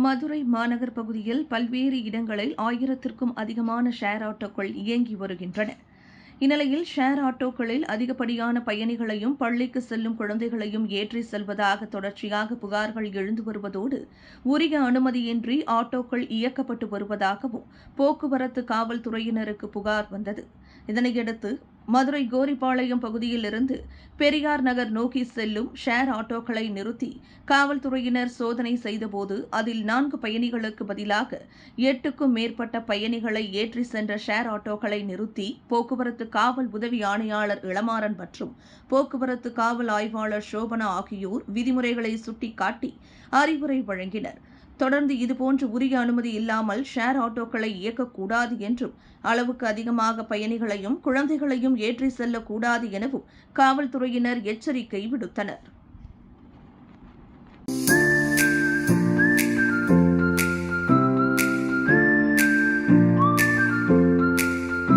மதுரை மாநகர் பகுதியில் பல்வேறு இடங்களில் ஆயிரத்திற்கும் அதிகமான ஷேர் ஆட்டோக்கள் இயங்கி வருகின்றன. இந்நிலையில் ஷேர் ஆட்டோக்களில் அதிகப்படியான பயணிகளையும் பள்ளிக்கு செல்லும் குழந்தைகளையும் ஏற்றி செல்வதாக தொடர்ச்சியாக புகார்கள் எழுந்து வருவதோடு உரிய அனுமதியின்றி ஆட்டோக்கள் இயக்கப்பட்டு வருவதாகவும் போக்குவரத்து காவல்துறையினருக்கு புகார் வந்தது. இதனையடுத்து மதுரை கோரிப்பாளையம் பகுதியில் இருந்து பெரியார் நகர் நோக்கி செல்லும் ஷேர் ஆட்டோக்களை நிறுத்தி காவல்துறையினர் சோதனை செய்தபோது அதில் நான்கு பயணிகளுக்கு பதிலாக எட்டுக்கும் மேற்பட்ட பயணிகளை ஏற்றி சென்ற ஷேர் ஆட்டோக்களை நிறுத்தி போக்குவரத்து காவல் உதவி ஆணையாளர் இளமாறன் மற்றும் போக்குவரத்து காவல் ஆய்வாளர் சோபனா ஆகியோர் விதிமுறைகளை சுட்டிக்காட்டி அறிவுரை வழங்கினர். தொடர்ந்து இதுபோன்று உரிய அனுமதி இல்லாமல் ஷேர் ஆட்டோக்களை இயக்கக்கூடாது என்றும் அளவுக்கு அதிகமாக பயணிகளையும் குழந்தைகளையும் ஏற்றி செல்லக்கூடாது எனவும் காவல்துறையினர் எச்சரிக்கை விடுத்தனர்.